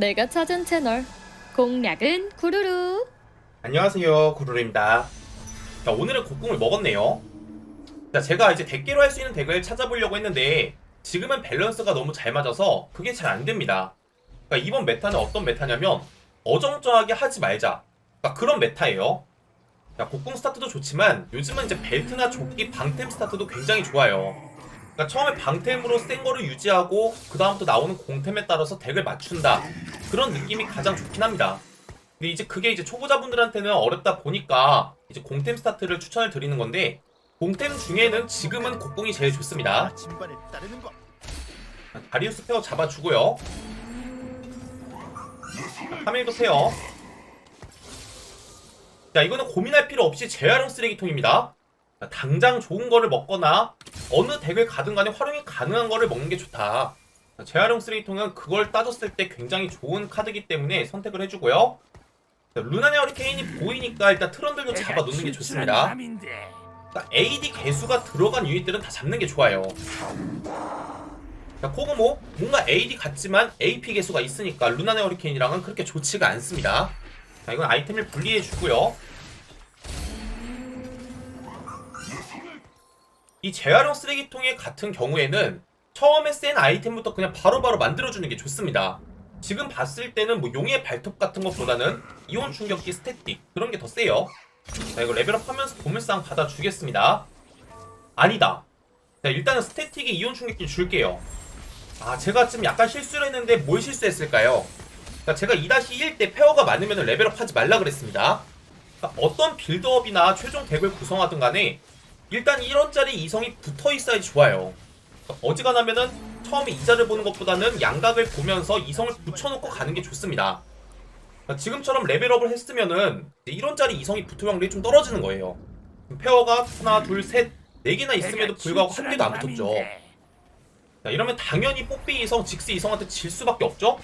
내가 찾은 채널. 공략은 구루루. 안녕하세요 구루루입니다. 자 오늘은 곡궁을 먹었네요. 자 제가 이제 덱계로 할 수 있는 덱을 찾아보려고 했는데 지금은 밸런스가 너무 잘 맞아서 그게 잘 안됩니다. 그러니까 이번 메타는 어떤 메타냐면 어정쩡하게 하지 말자. 그러니까 그런 메타예요. 자 곡궁 스타트도 좋지만 요즘은 이제 벨트나 조끼 방템 스타트도 굉장히 좋아요 그러니까 처음에 방템으로 센 거를 유지하고 그 다음부터 나오는 공템에 따라서 덱을 맞춘다 그런 느낌이 가장 좋긴 합니다 근데 이제 그게 이제 초보자분들한테는 어렵다 보니까 이제 공템 스타트를 추천을 드리는 건데 공템 중에는 지금은 곡궁이 제일 좋습니다. 다리우스 페어 잡아주고요. 카밀도 페어. 자 이거는 고민할 필요 없이 재활용 쓰레기통입니다. 자, 당장 좋은 거를 먹거나 어느 덱을 가든 간에 활용이 가능한 거를 먹는 게 좋다. 자, 재활용 쓰레기통은 그걸 따졌을 때 굉장히 좋은 카드이기 때문에 선택을 해주고요. 자, 루나네 허리케인이 보이니까 일단 트런들도 잡아 놓는 게 좋습니다. 그러니까 AD 개수가 들어간 유닛들은 다 잡는 게 좋아요. 자, 코그모 뭔가 AD 같지만 AP 개수가 있으니까 루나네 허리케인이랑은 그렇게 좋지가 않습니다. 자, 이건 아이템을 분리해 주고요. 이 재활용 쓰레기통의 같은 경우에는 처음에 센 아이템부터 그냥 바로 바로 만들어주는 게 좋습니다. 지금 봤을 때는 뭐 용의 발톱 같은 것보다는 이온 충격기 스태틱 그런 게 더 세요. 자 이거 레벨업 하면서 보물상 받아주겠습니다. 아니다. 자 일단은 스태틱에 이온 충격기 줄게요. 아 제가 지금 약간 실수를 했는데 뭘 실수했을까요? 자 제가 2-1 때 페어가 많으면 레벨업 하지 말라 그랬습니다. 그러니까 어떤 빌드업이나 최종 덱을 구성하든 간에 일단 1원짜리 이성이 붙어 있어야지 좋아요 어지간하면은 처음에 이자를 보는 것보다는 양각을 보면서 이성을 붙여놓고 가는 게 좋습니다 그러니까 지금처럼 레벨업을 했으면은 1원짜리 이성이 붙을 확률이 좀 떨어지는 거예요. 페어가 하나, 둘, 셋, 네 개나 있음에도 불구하고 한 개도 안 붙었죠. 자, 이러면 당연히 뽀삐 이성, 직스 이성한테 질 수밖에 없죠.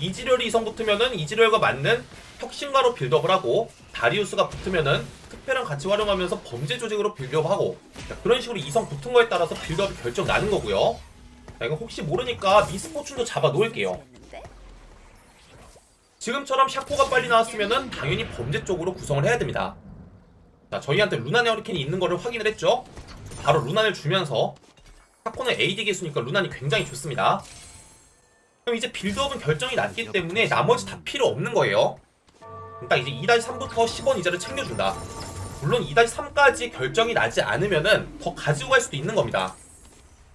이지렬이 이성 붙으면은 이지렬과 맞는 혁신가로 빌드업을 하고 다리우스가 붙으면은 특패랑 같이 활용하면서 범죄 조직으로 빌드업하고 자, 그런 식으로 이성 붙은 거에 따라서 빌드업이 결정 나는 거고요. 자, 이거 혹시 모르니까 미스포춘도 잡아 놓을게요. 지금처럼 샤코가 빨리 나왔으면은 당연히 범죄 쪽으로 구성을 해야 됩니다. 자, 저희한테 루나네 허리켄이 있는 거를 확인을 했죠. 바로 루난을 주면서 샤코는 AD 개수니까 루난이 굉장히 좋습니다. 그럼 이제 빌드업은 결정이 났기 때문에 나머지 다 필요 없는 거예요. 그러니까 이제 2-3부터 10원 이자를 챙겨준다. 물론 2-3까지 결정이 나지 않으면은 더 가지고 갈 수도 있는 겁니다.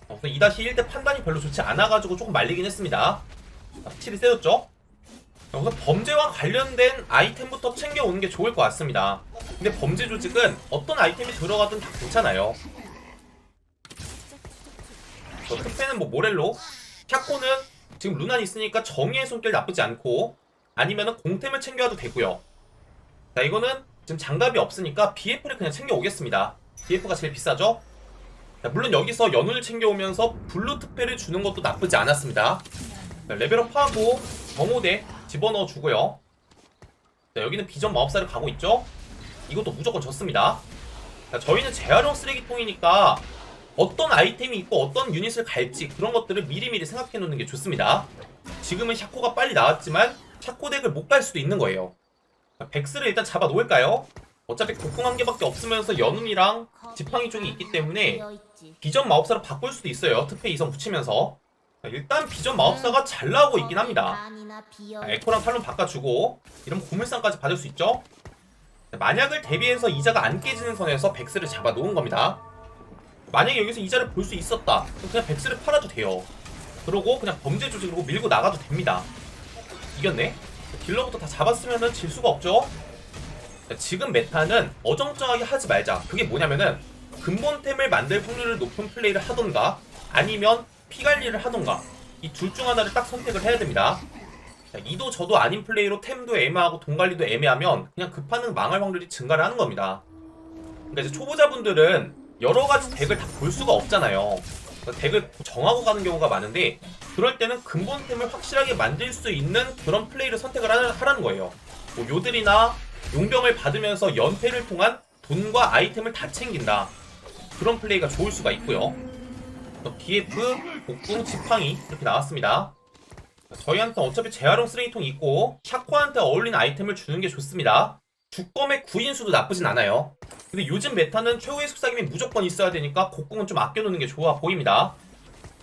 어, 2-1 때 판단이 별로 좋지 않아가지고 조금 말리긴 했습니다. 확실히 세졌죠? 우선 범죄와 관련된 아이템부터 챙겨오는 게 좋을 것 같습니다. 근데 범죄 조직은 어떤 아이템이 들어가든 다 괜찮아요. 저 특패는 뭐 모렐로, 샤코는 지금 루난 있으니까 정의의 손길 나쁘지 않고 아니면은 공템을 챙겨와도 되고요. 자 이거는 지금 장갑이 없으니까 BF를 그냥 챙겨오겠습니다. BF가 제일 비싸죠? 자, 물론 여기서 연운을 챙겨오면서 블루 특패를 주는 것도 나쁘지 않았습니다. 자, 레벨업하고 정오대 집어넣어 주고요. 자, 여기는 비전 마법사를 가고 있죠? 이것도 무조건 졌습니다. 자, 저희는 재활용 쓰레기통이니까 어떤 아이템이 있고 어떤 유닛을 갈지 그런 것들을 미리미리 생각해 놓는 게 좋습니다. 지금은 샤코가 빨리 나왔지만 샤코 덱을 못 갈 수도 있는 거예요. 자, 백스를 일단 잡아 놓을까요? 어차피 곡궁 한 개밖에 없으면서 연운이랑 지팡이 쪽이 있기 때문에 비전 마법사로 바꿀 수도 있어요. 특패 이성 붙이면서. 자, 일단 비전 마법사가 잘 나오고 있긴 합니다. 자, 에코랑 탈론 바꿔주고 이러면 고물상까지 받을 수 있죠? 자, 만약을 대비해서 이자가 안 깨지는 선에서 백스를 잡아 놓은 겁니다. 만약에 여기서 이자를 볼 수 있었다. 그냥 백스를 팔아도 돼요. 그러고 그냥 범죄 조직으로 밀고 나가도 됩니다. 이겼네? 딜러부터 다 잡았으면 질 수가 없죠? 자, 지금 메타는 어정쩡하게 하지 말자. 그게 뭐냐면은 근본템을 만들 확률을 높은 플레이를 하던가 아니면 피 관리를 하던가 이 둘 중 하나를 딱 선택을 해야 됩니다. 자, 이도 저도 아닌 플레이로 템도 애매하고 돈 관리도 애매하면 그냥 급하는 망할 확률이 증가를 하는 겁니다. 그러니까 이제 초보자분들은 여러 가지 덱을 다 볼 수가 없잖아요. 덱을 정하고 가는 경우가 많은데 그럴 때는 근본템을 확실하게 만들 수 있는 그런 플레이를 선택을 하라는 거예요. 뭐 요들이나 용병을 받으면서 연패를 통한 돈과 아이템을 다 챙긴다. 그런 플레이가 좋을 수가 있고요. 또 BF, 복궁, 지팡이 이렇게 나왔습니다. 저희한테 어차피 재활용 쓰레기통이 있고 샤코한테 어울리는 아이템을 주는 게 좋습니다. 주검의 구인수도 나쁘진 않아요. 근데 요즘 메타는 최후의 속삭임이 무조건 있어야 되니까 곡궁은 좀 아껴놓는 게 좋아 보입니다.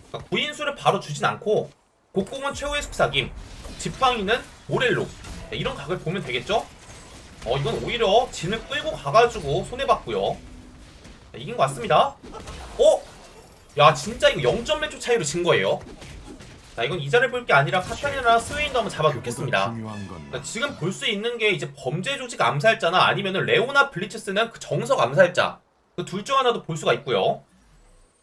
그러니까 구인수를 바로 주진 않고 곡궁은 최후의 속삭임, 지팡이는 모렐로 네, 이런 각을 보면 되겠죠? 어 이건 오히려 진을 끌고 가가지고 손해봤고요. 네, 이긴 것 같습니다. 어? 야 진짜 이거 0점 몇 초 차이로 진 거예요. 자 이건 이자를 볼 게 아니라 카타리나랑 스웨인도 한번 잡아놓겠습니다. 그러니까 지금 볼 수 있는 게 이제 범죄 조직 암살자나 아니면은 레오나 블리츠 쓰는 그 정석 암살자 그 둘 중 하나도 볼 수가 있고요.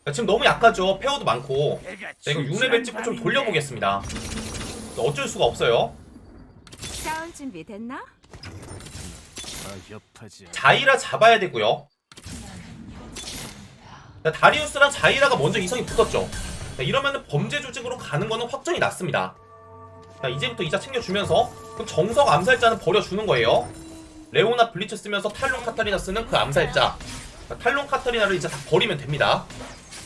그러니까 지금 너무 약하죠. 페어도 많고. 자, 이거 6레벨 찍고 좀 돌려보겠습니다. 어쩔 수가 없어요. 싸울 준비 됐나? 자이라 잡아야 되고요. 자, 다리우스랑 자이라가 먼저 이성이 붙었죠. 자, 이러면은 범죄 조직으로 가는 거는 확정이 났습니다. 자, 이제부터 이자 챙겨주면서 그럼 정석 암살자는 버려주는 거예요. 레오나 블리츠 쓰면서 탈론 카타리나 쓰는 그 암살자. 자, 탈론 카타리나를 이제 다 버리면 됩니다.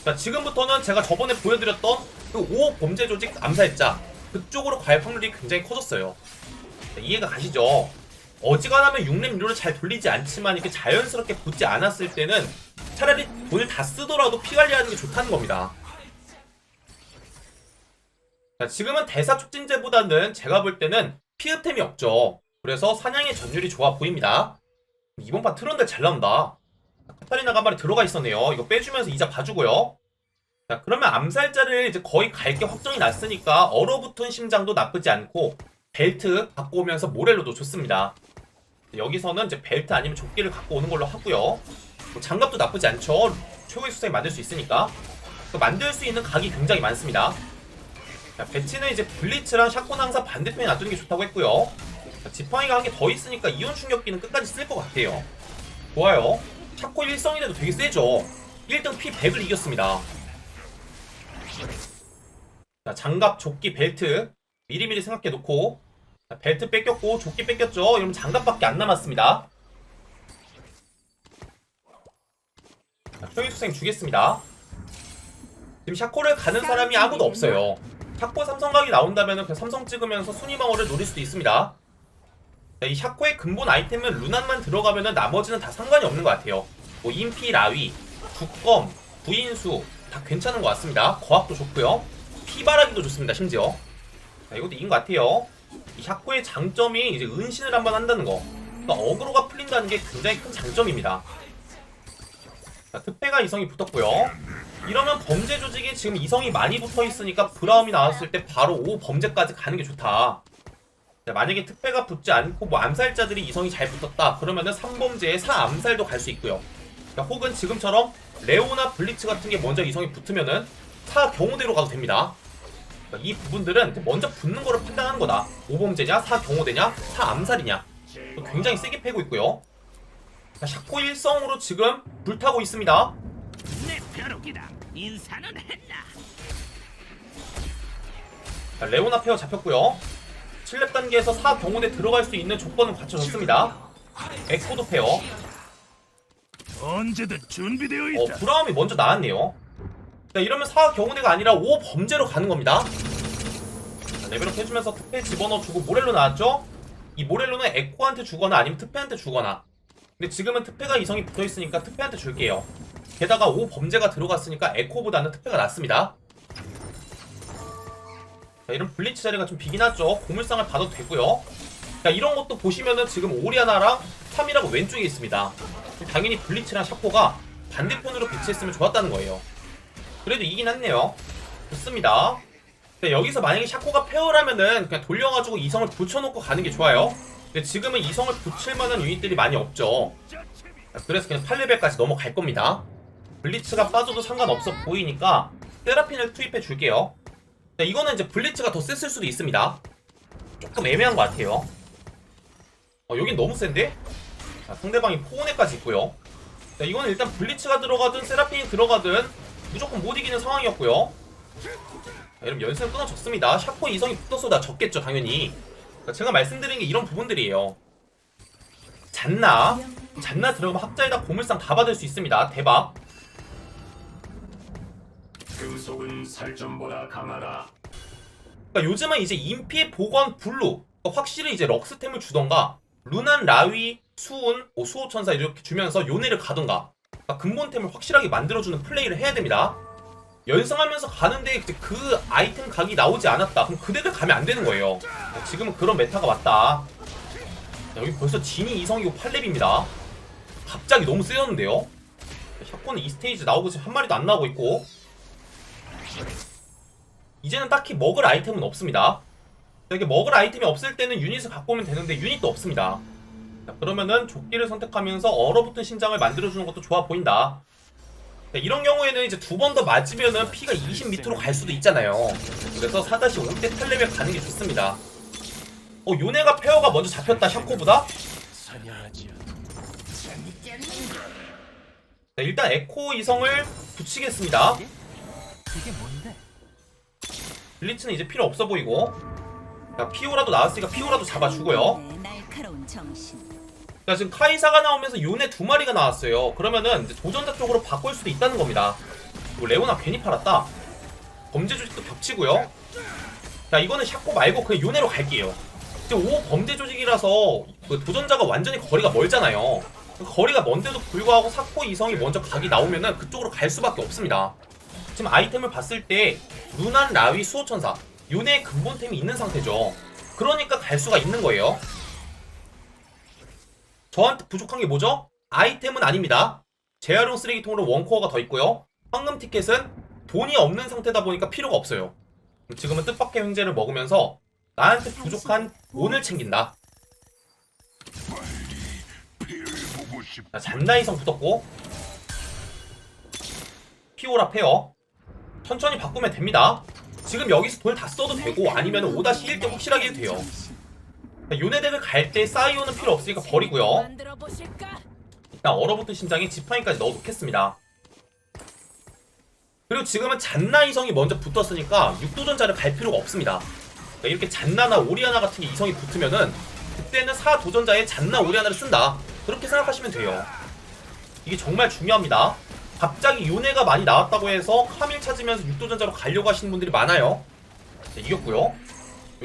자, 지금부터는 제가 저번에 보여드렸던 그 5호 범죄 조직 암살자 그쪽으로 갈 확률이 굉장히 커졌어요. 자, 이해가 가시죠? 어지간하면 6렙 미로를 잘 돌리지 않지만 이렇게 자연스럽게 붙지 않았을 때는 차라리 돈을 다 쓰더라도 피 관리하는 게 좋다는 겁니다. 자, 지금은 대사 촉진제보다는 제가 볼 때는 피흡템이 없죠. 그래서 사냥의 전율이 좋아 보입니다. 이번 판 트런들 잘 나온다. 카타리나가 한 마리 들어가 있었네요. 이거 빼주면서 이자 봐주고요. 자, 그러면 암살자를 이제 거의 갈게 확정이 났으니까 얼어붙은 심장도 나쁘지 않고 벨트 갖고 오면서 모렐로도 좋습니다. 여기서는 이제 벨트 아니면 조끼를 갖고 오는 걸로 하고요. 뭐 장갑도 나쁘지 않죠. 최고의 수사에 만들 수 있으니까. 그 만들 수 있는 각이 굉장히 많습니다. 자, 배치는 이제 블리츠랑 샷건 항상 반대편에 놔두는 게 좋다고 했고요. 자, 지팡이가 한 개 더 있으니까 이온 충격기는 끝까지 쓸 것 같아요. 좋아요. 샤코 일성이라도 되게 세죠. 1등 P 100을 이겼습니다. 자, 장갑, 조끼, 벨트 미리미리 생각해 놓고 자, 벨트 뺏겼고 조끼 뺏겼죠. 이러면 장갑밖에 안 남았습니다. 자, 초기 수생 주겠습니다. 지금 샤코를 가는 사람이 아무도 없어요. 샤코 삼성각이 나온다면 그냥 삼성 찍으면서 순위방어를 노릴 수도 있습니다. 자, 이 샤코의 근본 아이템은 루난만 들어가면 나머지는 다 상관이 없는 것 같아요. 뭐 인피, 라위, 두검, 부인수 다 괜찮은 것 같습니다. 거학도 좋고요. 피바라기도 좋습니다. 심지어. 자, 이것도 이긴 것 같아요. 이 샤코의 장점이 이제 은신을 한번 한다는 거. 그러니까 어그로가 풀린다는 게 굉장히 큰 장점입니다. 자, 특패가 이성이 붙었고요. 이러면 범죄 조직이 지금 이성이 많이 붙어 있으니까 브라움이 나왔을 때 바로 5 범죄까지 가는 게 좋다. 자, 만약에 특패가 붙지 않고 뭐 암살자들이 이성이 잘 붙었다. 그러면은 3범죄에 4암살도 갈 수 있고요. 자, 혹은 지금처럼 레오나 블리츠 같은 게 먼저 이성이 붙으면은 4 경호대로 가도 됩니다. 이 부분들은 먼저 붙는 거를 판단하는 거다. 5범죄냐, 4 경호대냐, 4 암살이냐. 굉장히 세게 패고 있고요. 자, 샤코 일성으로 지금 불타고 있습니다. 내 벼룩이다. 인사는 했나? 자, 레오나 페어 잡혔고요. 7렙 단계에서 4경호대 들어갈 수 있는 조건은 갖춰졌습니다. 에코도 페어. 언제든 준비되어 어, 있다. 브라움이 먼저 나왔네요. 자, 이러면 4경호대가 아니라 5 범죄로 가는 겁니다. 자, 레벨업 해주면서 특패 집어넣어주고 모렐로 나왔죠? 이 모렐로는 에코한테 주거나 아니면 특패한테 주거나. 근데 지금은 특패가 이성이 붙어있으니까 특패한테 줄게요. 게다가 5 범죄가 들어갔으니까 에코보다는 특패가 낫습니다. 자, 이런 블리츠 자리가 좀 비긴 하죠. 고물상을 봐도 되고요. 자, 이런 것도 보시면은 지금 오리아나랑 3이라고 왼쪽에 있습니다. 당연히 블리츠랑 샤코가 반대편으로 배치했으면 좋았다는 거예요. 그래도 이긴 했네요. 좋습니다. 자, 여기서 만약에 샤코가 페어라면은 그냥 돌려가지고 이성을 붙여놓고 가는 게 좋아요. 근데 지금은 이성을 붙일 만한 유닛들이 많이 없죠. 자, 그래서 그냥 8레벨까지 넘어갈 겁니다. 블리츠가 빠져도 상관없어 보이니까 세라핀을 투입해 줄게요. 자, 이거는 이제 블리츠가 더 셌을 수도 있습니다. 조금 애매한 것 같아요. 어, 여긴 너무 센데? 자, 상대방이 포온에까지 있고요. 자, 이거는 일단 블리츠가 들어가든 세라핀이 들어가든 무조건 못 이기는 상황이었고요. 자, 이러면 연승 끊어졌습니다. 샤코 이성이 붙었어 다 졌겠죠, 당연히. 그러니까 제가 말씀드린 게 이런 부분들이에요. 잔나. 잔나 들어가면 학자에다 고물상 다 받을 수 있습니다. 대박. 그 속은 살점보다 강하다. 그러니까 요즘은 이제 인피 복원 블루 그러니까 확실히 이제 럭스템을 주던가 루난 라위 수운 뭐 수호천사 이렇게 주면서 요네를 가던가 그러니까 근본템을 확실하게 만들어주는 플레이를 해야 됩니다 연승하면서 가는데 그 아이템 각이 나오지 않았다 그럼 그대로 가면 안 되는 거예요 지금은 그런 메타가 왔다 자, 여기 벌써 진이 이성이고 8렙입니다 갑자기 너무 세졌는데요 샤코는 이 스테이지 나오고 지금 한 마리도 안 나오고 있고 이제는 딱히 먹을 아이템은 없습니다. 이렇게 먹을 아이템이 없을 때는 유닛을 갖고 오면 되는데 유닛도 없습니다. 자, 그러면은 조끼를 선택하면서 얼어붙은 심장을 만들어주는 것도 좋아 보인다. 자, 이런 경우에는 이제 두 번 더 맞으면은 피가 20 밑으로 갈 수도 있잖아요. 그래서 4-5대 8레벨 가는 게 좋습니다. 어, 요네가 페어가 먼저 잡혔다, 샤코보다? 자, 일단 에코 이성을 붙이겠습니다. 블리츠는 이제 필요 없어 보이고 자 피오라도 나왔으니까 피오라도 잡아주고요 네, 날카로운 정신. 자 지금 카이사가 나오면서 요네 두 마리가 나왔어요. 그러면은 이제 도전자 쪽으로 바꿀 수도 있다는 겁니다. 뭐 레오나 괜히 팔았다. 범죄 조직도 겹치고요. 자 이거는 샤코 말고 그냥 요네로 갈게요. 지금 5 범죄 조직이라서 그 도전자가 완전히 거리가 멀잖아요. 그 거리가 먼데도 불구하고 사코 이성이 먼저 각이 나오면은 그쪽으로 갈 수밖에 없습니다. 지금 아이템을 봤을 때 루난 라위 수호천사. 요네의 근본템이 있는 상태죠. 그러니까 갈 수가 있는 거예요 저한테 부족한 게 뭐죠? 아이템은 아닙니다 재활용 쓰레기통으로 원코어가 더 있고요 황금 티켓은 돈이 없는 상태다 보니까 필요가 없어요 지금은 뜻밖의 횡재를 먹으면서 나한테 부족한 돈을 챙긴다 자, 잔나이성 붙었고 피오라 페어 천천히 바꾸면 됩니다. 지금 여기서 돈을 다 써도 되고 아니면 5-1때 확실하게 해도 돼요. 자, 요네덱을 갈 때 사이오는 필요 없으니까 버리고요. 일단 얼어붙은 심장에 지팡이까지 넣어놓겠습니다. 그리고 지금은 잔나 이성이 먼저 붙었으니까 육도전자를 갈 필요가 없습니다. 자, 이렇게 잔나나 오리아나 같은 게 이성이 붙으면은 그때는 사 도전자에 잔나 오리아나를 쓴다. 그렇게 생각하시면 돼요. 이게 정말 중요합니다. 갑자기 요네가 많이 나왔다고 해서 카밀 찾으면서 육도전자로 가려고 하시는 분들이 많아요. 자, 이겼고요.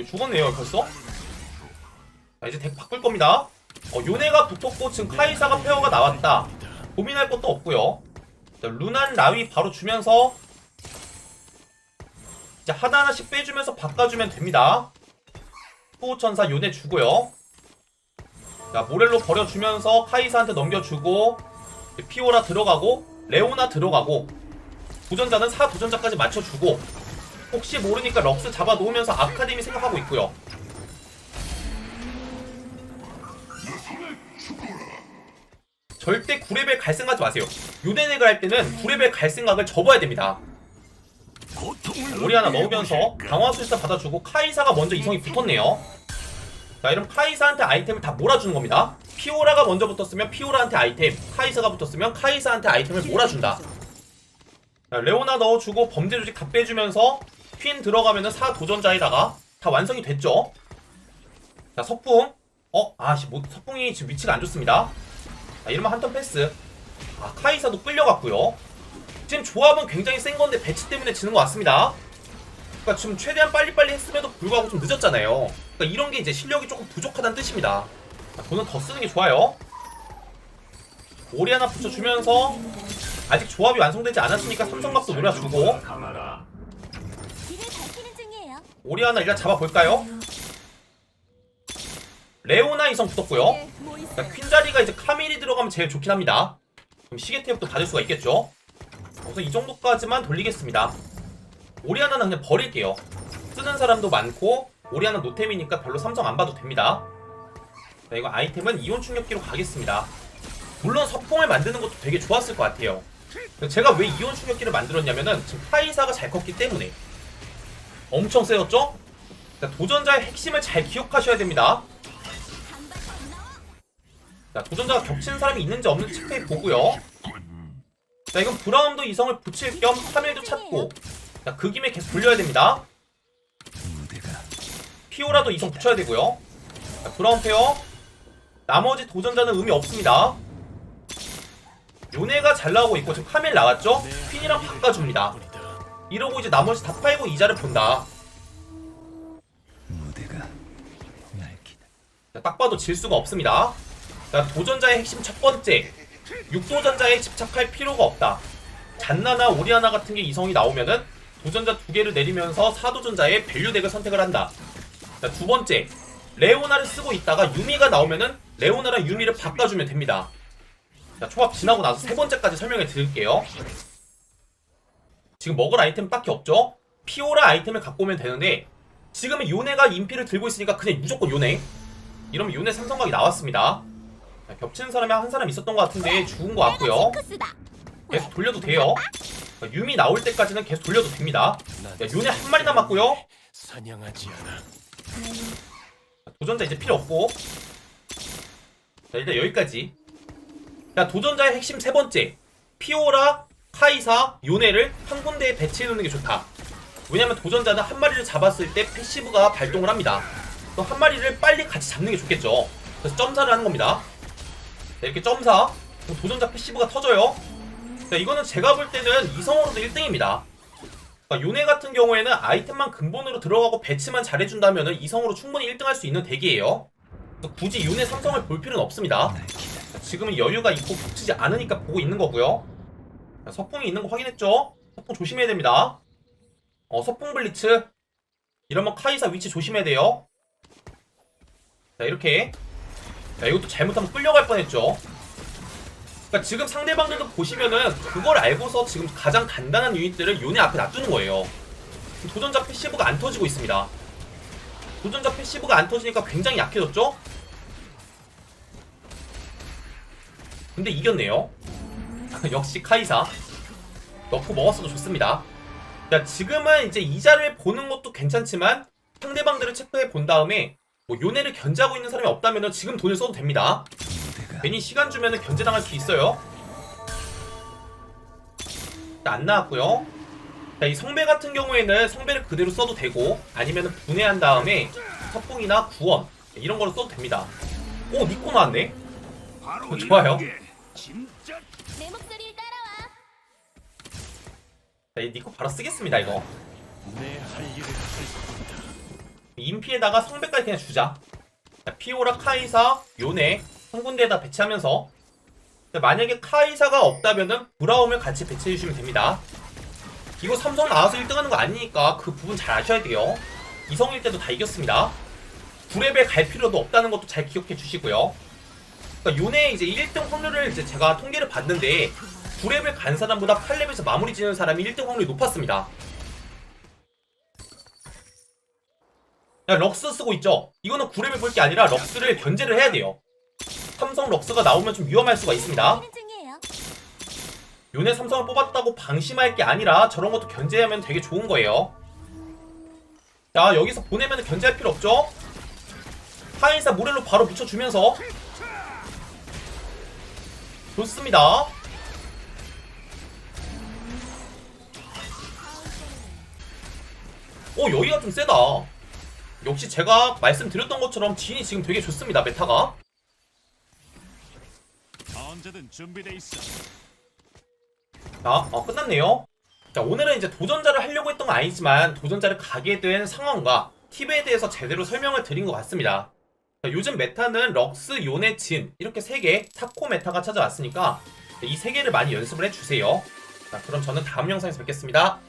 죽었네요 벌써. 자, 이제 덱 바꿀 겁니다. 어, 요네가 붙었고 지금 카이사가 페어가 나왔다. 고민할 것도 없고요. 자, 루난 라위 바로 주면서 이제 하나하나씩 빼주면서 바꿔주면 됩니다. 후호천사 요네 주고요. 자 모렐로 버려주면서 카이사한테 넘겨주고 피오라 들어가고 레오나 들어가고 도전자는 4 도전자까지 맞춰주고 혹시 모르니까 럭스 잡아놓으면서 아카데미 생각하고 있고요. 절대 9레벨 갈 생각하지 마세요. 요네넥을 할 때는 9레벨 갈 생각을 접어야 됩니다. 오리 하나 넣으면서 강화술사 받아주고 카이사가 먼저 이성이 붙었네요. 자, 이러면 카이사한테 아이템을 다 몰아주는 겁니다. 피오라가 먼저 붙었으면 피오라한테 아이템, 카이사가 붙었으면 카이사한테 아이템을 몰아준다. 자, 레오나 넣어주고 범죄 조직 다 빼주면서 퀸 들어가면은 사 도전자에다가 다 완성이 됐죠. 자, 석궁. 어, 아씨, 뭐, 석궁이 지금 위치가 안 좋습니다. 자, 이러면 한턴 패스. 아, 카이사도 끌려갔고요. 지금 조합은 굉장히 센 건데 배치 때문에 지는 것 같습니다. 그러니까 지금 최대한 빨리빨리 했음에도 불구하고 좀 늦었잖아요. 그러니까 이런 게 이제 실력이 조금 부족하다는 뜻입니다. 자, 돈은 더 쓰는 게 좋아요. 오리 하나 붙여주면서 아직 조합이 완성되지 않았으니까 삼성각도 노려주고. 오리 하나 일단 잡아볼까요? 레오나 이성 붙었고요. 자, 퀸 자리가 이제 카밀이 들어가면 제일 좋긴 합니다. 그럼 시계 탭도 받을 수가 있겠죠? 우선 이 정도까지만 돌리겠습니다. 오리아나는 그냥 버릴게요. 쓰는 사람도 많고 오리아나 노템이니까 별로 삼성 안 봐도 됩니다. 자, 이거 아이템은 이온 충격기로 가겠습니다. 물론 석봉을 만드는 것도 되게 좋았을 것 같아요. 제가 왜 이온 충격기를 만들었냐면은 지금 카이사가 잘 컸기 때문에 엄청 세졌죠? 자, 도전자의 핵심을 잘 기억하셔야 됩니다. 자, 도전자가 겹치는 사람이 있는지 없는지 체크해 보고요. 자, 이건 브라운도 이성을 붙일 겸 3일도 찾고 자, 그 김에 계속 돌려야 됩니다. 피오라도 이성 붙여야 되고요. 자, 브라운 페어. 나머지 도전자는 의미 없습니다. 요네가 잘 나오고 있고 지금 카멜 나왔죠? 퀸이랑 바꿔줍니다. 이러고 이제 나머지 다 팔고 이자를 본다. 자, 딱 봐도 질 수가 없습니다. 자, 도전자의 핵심 첫 번째. 육도전자에 집착할 필요가 없다. 잔나나 오리아나 같은 게 이성이 나오면은 도전자 두 개를 내리면서 사도전자의 밸류 덱을 선택을 한다. 자, 두 번째. 레오나를 쓰고 있다가 유미가 나오면은 레오나랑 유미를 바꿔주면 됩니다. 자, 초밥 지나고 나서 세 번째까지 설명해 드릴게요. 지금 먹을 아이템 딱히 없죠? 피오라 아이템을 갖고 오면 되는데 지금은 요네가 인피를 들고 있으니까 그냥 무조건 요네 이러면 요네 삼성각이 나왔습니다 자, 겹치는 사람이 한 사람 있었던 것 같은데 죽은 것 같고요. 계속 돌려도 돼요. 자, 유미 나올 때까지는 계속 돌려도 됩니다. 야, 요네 한 마리 남았고요. 사냥하지 않아. 자, 도전자 이제 필요 없고. 자 일단 여기까지. 자 도전자의 핵심 세 번째. 피오라, 카이사, 요네를 한 군데에 배치해 놓는 게 좋다. 왜냐면 도전자는 한 마리를 잡았을 때 패시브가 발동을 합니다. 또 한 마리를 빨리 같이 잡는 게 좋겠죠. 그래서 점사를 하는 겁니다 자, 이렇게 점사 그럼 도전자 패시브가 터져요 자 이거는 제가 볼 때는 이성으로도 1등입니다 그러니까 요네 같은 경우에는 아이템만 근본으로 들어가고 배치만 잘해준다면 이성으로 충분히 1등 할 수 있는 덱이에요. 굳이 요네 삼성을 볼 필요는 없습니다. 지금은 여유가 있고 겹치지 않으니까 보고 있는 거고요. 자, 서풍이 있는 거 확인했죠? 서풍 조심해야 됩니다. 어, 서풍 블리츠. 이러면 카이사 위치 조심해야 돼요. 자, 이렇게. 자, 이것도 잘못하면 끌려갈 뻔했죠. 그러니까 지금 상대방들도 보시면은 그걸 알고서 지금 가장 단단한 유닛들을 요네 앞에 놔두는 거예요. 도전자 패시브가 안 터지고 있습니다. 도전자 패시브가 안 터지니까 굉장히 약해졌죠? 근데 이겼네요. 역시 카이사. 넣고 먹었어도 좋습니다. 자, 지금은 이제 이자를 보는 것도 괜찮지만 상대방들을 체크해 본 다음에 뭐 요네를 견제하고 있는 사람이 없다면 지금 돈을 써도 됩니다. 괜히 시간 주면은 견제당할 수 있어요. 자, 안 나왔고요. 자, 이 성배 같은 경우에는 성배를 그대로 써도 되고 아니면은 분해한 다음에 석궁이나 구원 이런 거로 써도 됩니다. 오, 니코 나왔네. 어, 좋아요. 자, 이 니코 바로 쓰겠습니다, 이거. 뿐이다. 인피에다가 성배까지 그냥 주자. 자, 피오라, 카이사, 요네 한 군데에다 배치하면서 자, 만약에 카이사가 없다면은 브라움을 같이 배치해 주시면 됩니다. 이거 삼성 나와서 1등하는 거 아니니까 그 부분 잘 아셔야 돼요. 이성일 때도 다 이겼습니다. 9레벨 갈 필요도 없다는 것도 잘 기억해 주시고요. 그러니까 요네 이제 1등 확률을 이제 제가 통계를 봤는데 9레벨 간 사람보다 8레벨에서 마무리 지는 사람이 1등 확률이 높았습니다. 야 럭스 쓰고 있죠? 이거는 9레벨 볼게 아니라 럭스를 견제를 해야 돼요. 삼성 럭스가 나오면 좀 위험할 수가 있습니다. 요네 삼성을 뽑았다고 방심할 게 아니라 저런 것도 견제하면 되게 좋은 거예요. 자 여기서 보내면 견제할 필요 없죠? 하이사 모렐로 바로 묻혀주면서 좋습니다. 오 여기가 좀 세다. 역시 제가 말씀드렸던 것처럼 진이 지금 되게 좋습니다 메타가. 언제든 준비돼 있어. 자, 어, 끝났네요. 자, 오늘은 이제 도전자를 하려고 했던 건 아니지만 도전자를 가게 된 상황과 팁에 대해서 제대로 설명을 드린 것 같습니다. 자, 요즘 메타는 럭스, 요네, 진 이렇게 세개 타코 메타가 찾아왔으니까 이 세 개를 많이 연습을 해주세요. 자, 그럼 저는 다음 영상에서 뵙겠습니다.